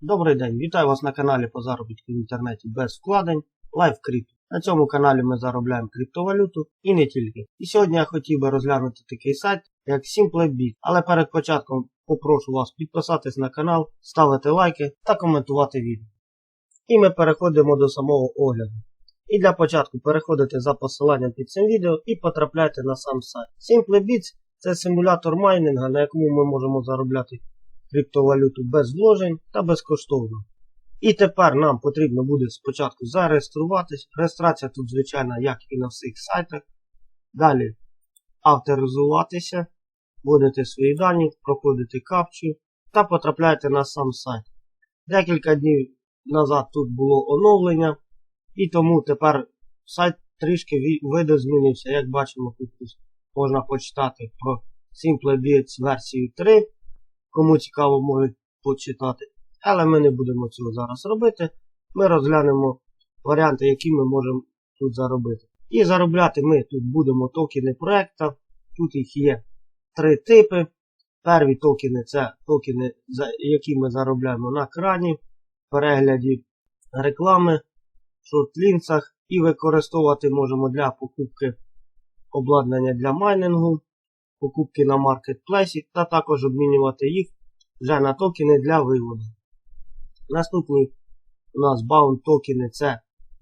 Добрий день, вітаю вас на каналі по заробітку в інтернеті без вкладень Live Crypto. На цьому каналі ми заробляємо криптовалюту і не тільки. І сьогодні я хотів би розглянути такий сайт, як SimpleBit. Але перед початком попрошу вас підписатись на канал, ставити лайки та коментувати відео. І ми переходимо до самого огляду. І для початку переходите за посиланням під цим відео і потрапляйте на сам сайт. SimpleBits це симулятор майнинга, на якому ми можемо заробляти криптовалюту без вложень та безкоштовно. І тепер нам потрібно буде спочатку зареєструватись. Реєстрація тут, звичайна, як і на всіх сайтах. Далі авторизуватися, вводите свої дані, проходите капчу та потрапляєте на сам сайт. Декілька днів назад тут було оновлення, і тому тепер сайт трішки види змінився. Як бачимо, тут можна почитати про SimpleBits версію 3. Кому цікаво, можуть почитати. Але ми не будемо цього зараз робити. Ми розглянемо варіанти, які ми можемо тут заробити. І заробляти ми тут будемо токени проекта. Тут їх є три типи. Перві токени це токени, які ми заробляємо на крані, перегляді реклами, шортлінцах і використовувати можемо для покупки обладнання для майнингу, покупки на маркетплейсі та також обмінювати їх вже на токени для виводу. Наступний у нас bound токени це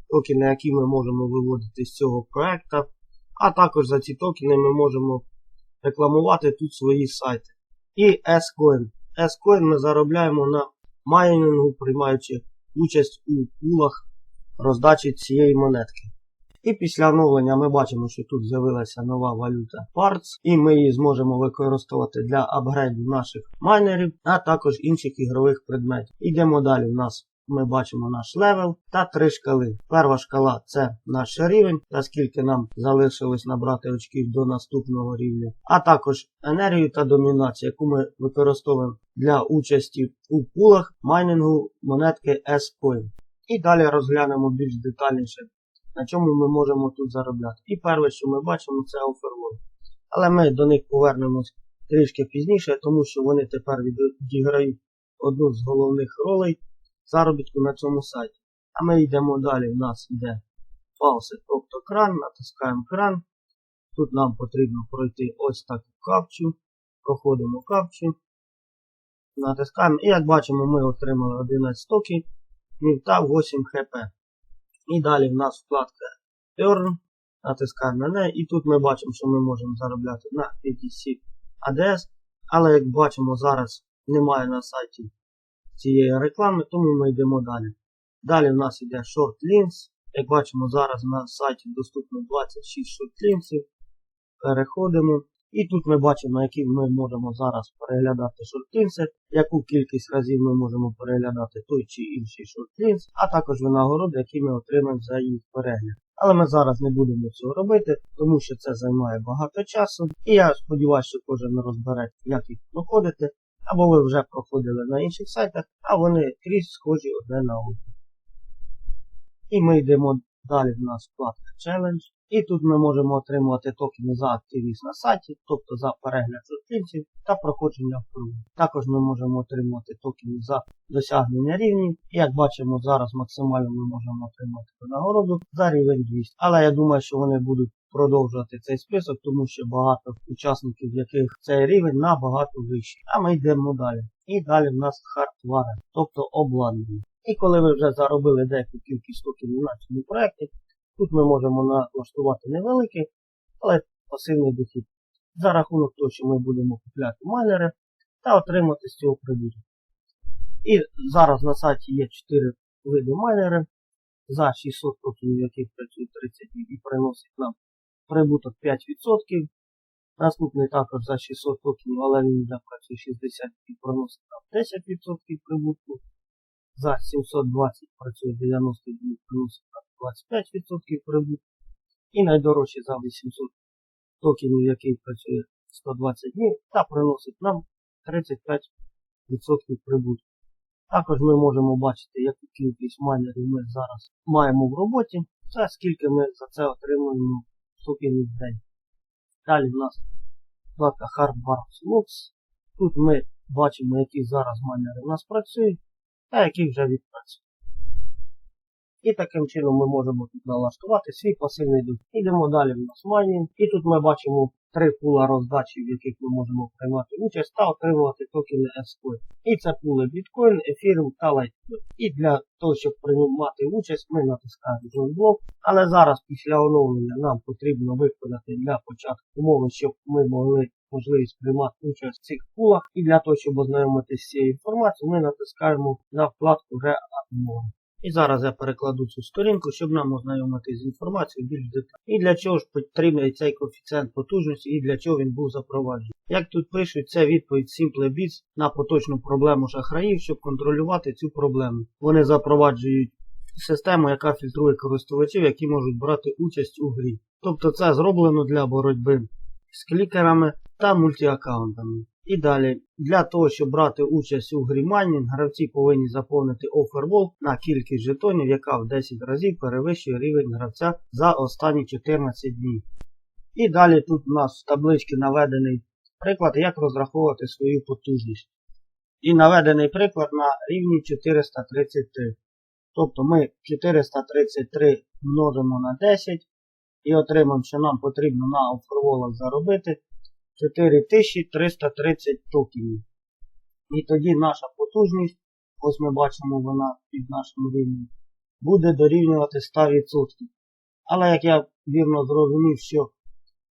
токени, які ми можемо виводити з цього проекту. А також за ці токени ми можемо рекламувати тут свої сайти. І S-Coin. S-Coin ми заробляємо на майнінгу, приймаючи участь у пулах роздачі цієї монетки. І після оновлення ми бачимо, що тут з'явилася нова валюта Parts, і ми її зможемо використовувати для апгрейду наших майнерів, а також інших ігрових предметів. Йдемо далі. У нас ми бачимо наш левел та три шкали. Перша шкала це наш рівень, та скільки нам залишилось набрати очків до наступного рівня, а також енергію та домінацію, яку ми використовуємо для участі у пулах майнінгу монетки S-Coin. І далі розглянемо більш детальніше на чому ми можемо тут заробляти. І перше, що ми бачимо, це оферлон. Але ми до них повернемось трішки пізніше, тому що вони тепер відіграють одну з головних ролей заробітку на цьому сайті. А ми йдемо далі. У нас йде пауси, тобто кран, натискаємо кран. Тут нам потрібно пройти ось таку капчу. Проходимо капчу. Натискаємо. І як бачимо, ми отримали 11 токів та 8 хп. І далі в нас вкладка Earn. Натискаємо на неї. І тут ми бачимо, що ми можемо заробляти на BTC ADS. Але як бачимо, зараз немає на сайті цієї реклами, тому ми йдемо далі. Далі в нас йде Short Links. Як бачимо, зараз на сайті доступно 26 шортлінків. Переходимо. І тут ми бачимо, які ми можемо зараз переглядати шортлінси, яку кількість разів ми можемо переглядати той чи інший шортлінс, а також винагороди, які ми отримаємо за їх перегляд. Але ми зараз не будемо цього робити, тому що це займає багато часу. І я сподіваюся, що кожен розбереться, як їх проходити, або ви вже проходили на інших сайтах, а вони крізь схожі одне на одне. І ми йдемо далі в нас вкладка Challenge. І тут ми можемо отримувати токени за активність на сайті, тобто за перегляд зустрічів та проходження впливу. Також ми можемо отримувати токени за досягнення рівнів. Як бачимо, зараз максимально ми можемо отримати нагороду за рівень 200. Але я думаю, що вони будуть продовжувати цей список, тому що багато учасників, яких цей рівень набагато вищий. А ми йдемо далі. І далі в нас хардвари, тобто обладнання. І коли ви вже заробили деяку кількість токенів на цьому проєкті, Тут ми можемо налаштувати невеликий, але пасивний дохід. За рахунок того, що ми будемо купляти майнери та отримати з цього прибуток. І зараз на сайті є 4 види майнери за 600 токенів, яких працюють 30 днів і приносить нам прибуток 5%. Наступний також за 600 токенів, але він працює 60 і приносить нам 10% прибутку. За 720 працює 90 днів, приносить 25% прибутку. І найдорожчий за 800 токенів, який працює 120 днів, та приносить нам 35% прибутку. Також ми можемо бачити, яку кількість майнерів ми зараз маємо в роботі, це скільки ми за це отримуємо токенів в день. Далі в нас вкладка Hardbar Logs. Тут ми бачимо, які зараз майнери у нас працюють. Та який вже відпрацює. І таким чином ми можемо тут налаштувати свій пасивний дух. Ідемо далі в нас майнінг. І тут ми бачимо три пула роздачі, в яких ми можемо приймати участь та отримувати токени S-Coin. І це пули біткоін, ефірум та лайткоін. І для того, щоб приймати участь, ми натискаємо Join Block. Але зараз після оновлення нам потрібно виконати для початку умови, щоб ми могли можливість приймати участь в цих пулах. І для того, щоб ознайомитися з цією інформацією, ми натискаємо на вкладку Readd і зараз я перекладу цю сторінку, щоб нам ознайомитися з інформацією більш детально. І для чого ж потрібний цей коефіцієнт потужності і для чого він був запроваджений. Як тут пишуть, це відповідь SimpleBits на поточну проблему шахраїв, щоб контролювати цю проблему. Вони запроваджують систему, яка фільтрує користувачів, які можуть брати участь у грі. Тобто це зроблено для боротьби з клікерами та мультіаккаунтами. І далі, для того, щоб брати участь у грімайнінг, гравці повинні заповнити офервол на кількість жетонів, яка в 10 разів перевищує рівень гравця за останні 14 днів. І далі тут у нас в табличці наведений приклад, як розраховувати свою потужність. І наведений приклад на рівні 433. Тобто ми 433 множимо на 10 і отримаємо, що нам потрібно на оферволах заробити 4330 токенів. І тоді наша потужність, ось ми бачимо вона під нашим рівнем, буде дорівнювати 100%. Але як я вірно зрозумів, що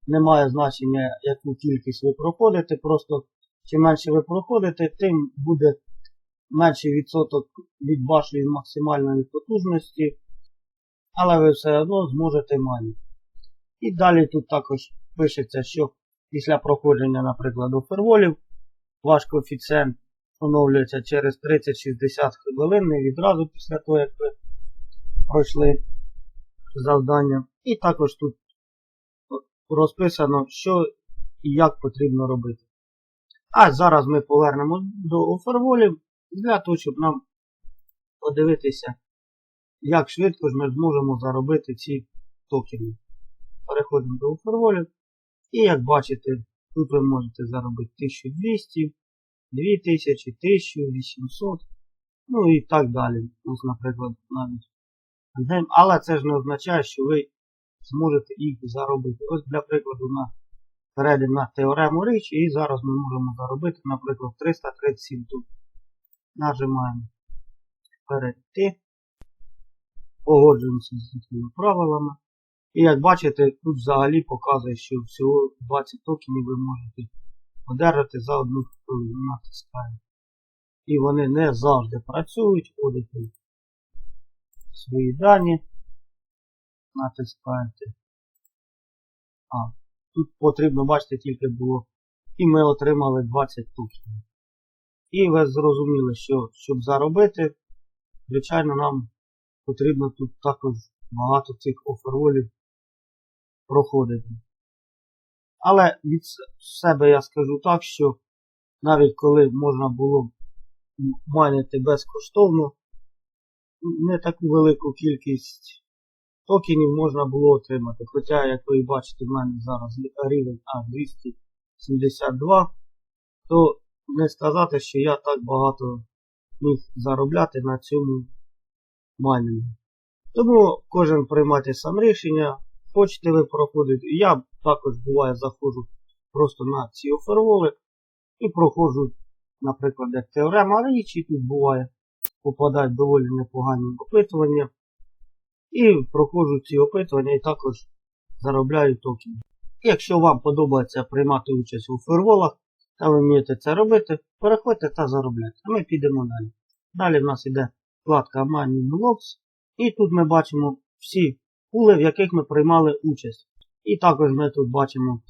немає значення, яку кількість ви проходите, просто чим менше ви проходите, тим буде менший відсоток від вашої максимальної потужності, але ви все одно зможете майнити. І далі тут також пишеться, що Після проходження, наприклад, оферволів, ваш коефіцієнт оновлюється через 30-60 хвилин, не відразу після того, як ви пройшли завдання. І також тут розписано, що і як потрібно робити. А зараз ми повернемо до оферволів для того, щоб нам подивитися, як швидко ж ми зможемо заробити ці токени. Переходимо до оферволів. І як бачите, тут ви можете заробити 1200, 2000, 1800, ну і так далі. Ось, наприклад, навіть. Але це ж не означає, що ви зможете їх заробити. Ось, для прикладу, на перейдемо на теорему річі і зараз ми можемо заробити, наприклад, 337 тут. Нажимаємо перейти. Погоджуємося з цими правилами. І як бачите, тут взагалі показує, що всього 20 токенів ви можете одержати за одну хвилину натискаємо. І вони не завжди працюють, вводите свої дані, натискаєте. А, тут потрібно, бачите, тільки було. І ми отримали 20 токенів. І ви зрозуміли, що щоб заробити, звичайно, нам потрібно тут також багато цих оферолів проходити. Але від себе я скажу так, що навіть коли можна було майнити безкоштовно, не таку велику кількість токенів можна було отримати. Хоча, як ви бачите, в мене зараз рівень А272, то не сказати, що я так багато міг заробляти на цьому майнінгу. Тому кожен приймайте сам рішення. Хочете ви проходити. Я також буває заходжу просто на ці оферволи і проходжу, наприклад, як теорема річі, тут буває, попадають доволі непогані опитування. І проходжу ці опитування і також заробляю токени. Якщо вам подобається приймати участь у ферволах, та ви вмієте це робити, переходьте та заробляйте. А ми підемо далі. Далі в нас йде вкладка Mining Logs. І тут ми бачимо всі пули, в яких ми приймали участь. І також ми тут бачимо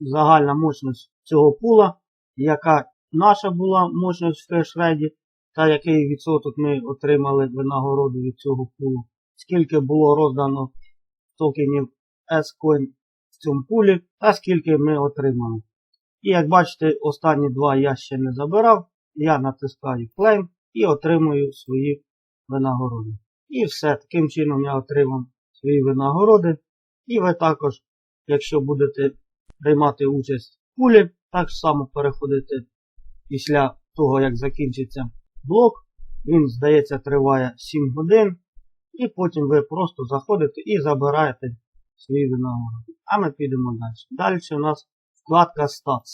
загальна мощність цього пула, яка наша була мощність в фешреді, та який відсоток ми отримали винагороду від цього пулу. Скільки було роздано токенів S-Coin в цьому пулі, та скільки ми отримали. І як бачите, останні два я ще не забирав. Я натискаю Claim і отримую свої винагороди. І все, таким чином я отримав свої винагороди. І ви також, якщо будете приймати участь в пулі, так само переходите після того, як закінчиться блок, Він, здається, триває 7 годин. І потім ви просто заходите і забираєте свої винагороди. А ми підемо далі. Далі у нас вкладка Stats.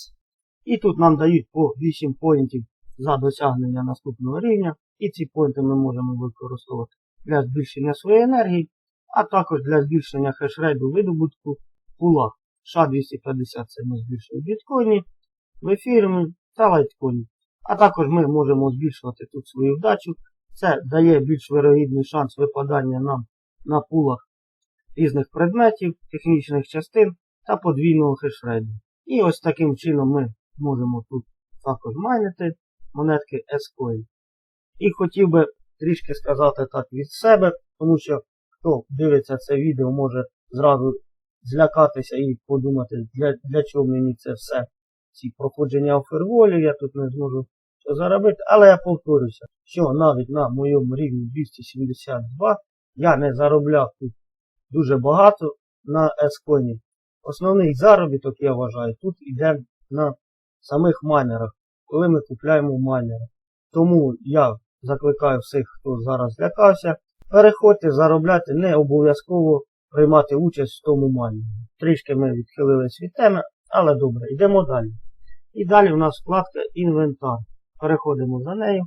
І тут нам дають по 8 поінтів за досягнення наступного рівня. І ці поінти ми можемо використовувати для збільшення своєї енергії, а також для збільшення хешрейду видобутку в пулах. ША-250 це ми збільшуємо в біткоїні, в ефірі та лайткоїні. А також ми можемо збільшувати тут свою вдачу. Це дає більш вирогідний шанс випадання нам на пулах різних предметів, технічних частин та подвійного хешрейду. І ось таким чином ми можемо тут також майнити монетки S-Coin. І хотів би трішки сказати так від себе, тому що хто дивиться це відео, може зразу злякатися і подумати, для, для чого мені це все. Ці проходження ферволі, я тут не зможу що заробити. Але я повторюся, що навіть на моєму рівні 272 я не заробляв тут дуже багато на S-Coin. Основний заробіток, я вважаю, тут йде на самих майнерах, коли ми купляємо майнери. Тому я закликаю всіх, хто зараз злякався, переходьте, заробляти, не обов'язково приймати участь в тому майнері. Трішки ми відхилились від теми, але добре, йдемо далі. І далі у нас вкладка інвентар. Переходимо за нею.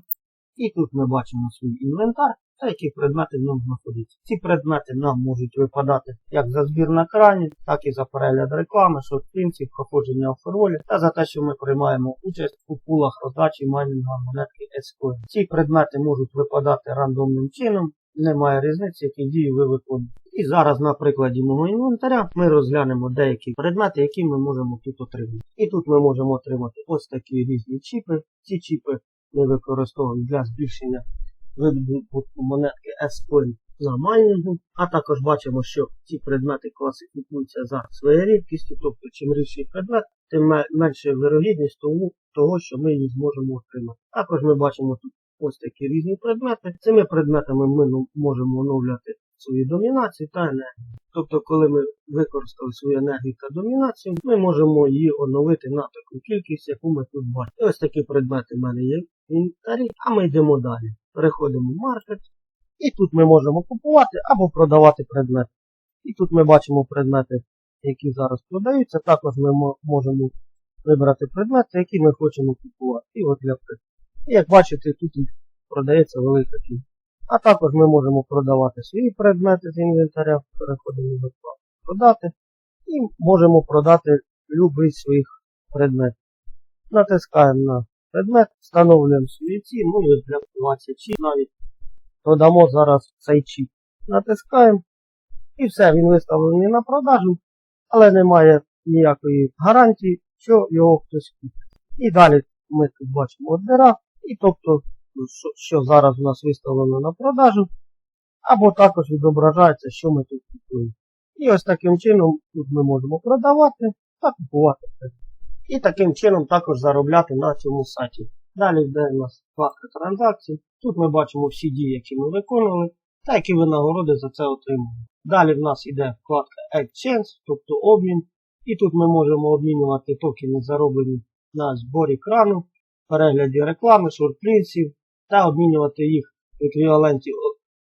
І тут ми бачимо свій інвентар та які предмети в ньому знаходяться. Ці предмети нам можуть випадати як за збір на крані, так і за перегляд реклами, шотпринців, проходження в феролі та за те, що ми приймаємо участь у пулах роздачі майнінга монетки S-Coin. Ці предмети можуть випадати рандомним чином, немає різниці, які дії ви виконуєте. І зараз на прикладі мого інвентаря ми розглянемо деякі предмети, які ми можемо тут отримати. І тут ми можемо отримати ось такі різні чіпи. Ці чіпи ми використовуємо для збільшення видобутку монетки S-Coin на майнінгу. А також бачимо, що ці предмети класифікуються за своєю рідкістю, тобто чим рідший предмет, тим менша вирогідність того, що ми їх зможемо отримати. Також ми бачимо тут ось такі різні предмети. Цими предметами ми можемо оновляти свою домінацію та енергію. Тобто, коли ми використали свою енергію та домінацію, ми можемо її оновити на таку кількість, яку ми тут бачимо. Ось такі предмети в мене є в інвентарі, а ми йдемо далі. Переходимо в маркет. І тут ми можемо купувати або продавати предмети. І тут ми бачимо предмети, які зараз продаються. Також ми можемо вибрати предмети, які ми хочемо купувати. І от для прикладу. Як бачите, тут продається велика кількість. А також ми можемо продавати свої предмети з інвентаря. Переходимо вкладку продати. І можемо продати будь-який своїх предметів. Натискаємо на предмет, встановлюємо свої ці, ну і для чіп навіть продамо зараз цей чіп. Натискаємо. І все, він виставлений на продажу, але немає ніякої гарантії, що його хтось купить. І далі ми тут бачимо ордера. І тобто, що, що зараз у нас виставлено на продажу, або також відображається, що ми тут купуємо. І ось таким чином тут ми можемо продавати та купувати. І таким чином також заробляти на цьому сайті. Далі йде у нас вкладка транзакцій. Тут ми бачимо всі дії, які ми виконували, та які винагороди за це отримали. Далі в нас йде вкладка Exchange, тобто обмін. І тут ми можемо обмінювати токени, зароблені на зборі крану, перегляді реклами, шортпринців та обмінювати їх в еквіваленті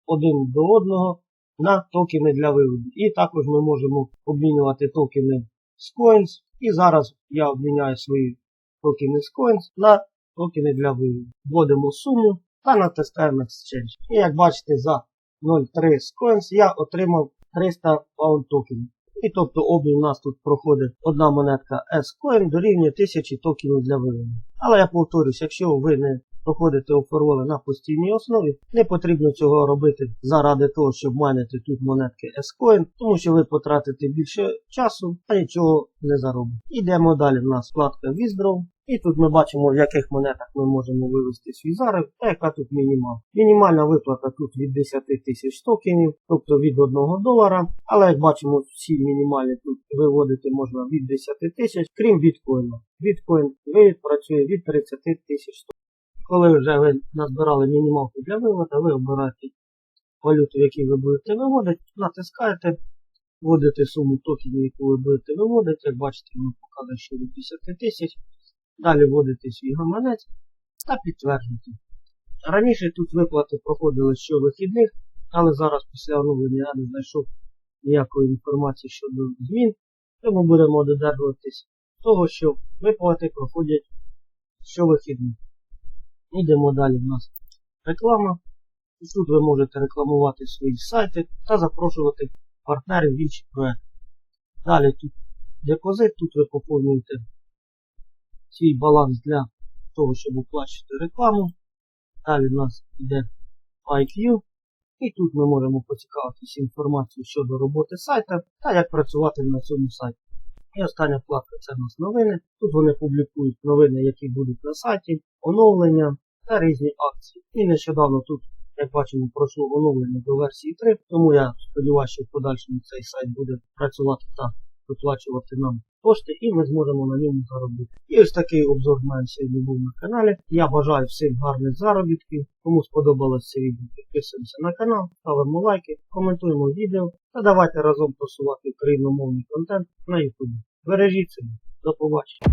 один до одного на токени для виводу. І також ми можемо обмінювати токени з Coins. І зараз я обміняю свої токени з Coins на токени для виводу. Вводимо суму та натискаємо Exchange. І як бачите, за 0,3 з Coins я отримав 300 паунд токенів. І тобто обмін у нас тут проходить одна монетка S-Coin дорівнює 1000 токенів для виводу. Але я повторюсь, якщо ви не проходите оферволи на постійній основі, не потрібно цього робити заради того, щоб майнити тут монетки S-Coin, тому що ви потратите більше часу, а нічого не заробите. Ідемо далі. в нас вкладка Withdraw. І тут ми бачимо, в яких монетах ми можемо вивести свій зарив, та яка тут мінімал. Мінімальна виплата тут від 10 тисяч токенів, тобто від 1 долара. Але як бачимо, всі мінімальні тут виводити можна від 10 тисяч, крім біткоїну. Біткоін працює від 30 тисяч токенів. Коли вже ви назбирали мінімалку для виводу, ви обираєте валюту, якій ви будете виводити, натискаєте, вводите суму токенів, яку ви будете виводити. Як бачите, воно показує, що від 10 тисяч. Далі вводите свій гаманець та підтверджуєте. Раніше тут виплати проходили щовихідних, але зараз після оновлення я не знайшов ніякої інформації щодо змін, тому будемо додержуватись того, що виплати проходять щовихідних. Йдемо далі в нас реклама. І тут ви можете рекламувати свої сайти та запрошувати партнерів в інші проекти. Далі тут депозит, тут ви поповнюєте свій баланс для того, щоб оплачувати рекламу. Далі в нас йде IQ. І тут ми можемо поцікавитися інформацією щодо роботи сайта та як працювати на цьому сайті. І остання вкладка це у нас новини. Тут вони публікують новини, які будуть на сайті, оновлення та різні акції. І нещодавно тут, як бачимо, пройшло оновлення до версії 3, тому я сподіваюся, що в подальшому цей сайт буде працювати та виплачувати нам кошти, і ми зможемо на ньому заробити. І ось такий обзор мене сьогодні був на каналі. Я бажаю всім гарних заробітків. Кому сподобалось це відео, підписуємося на канал, ставимо лайки, коментуємо відео та давайте разом просувати україномовний контент на YouTube. Бережіть себе. До побачення.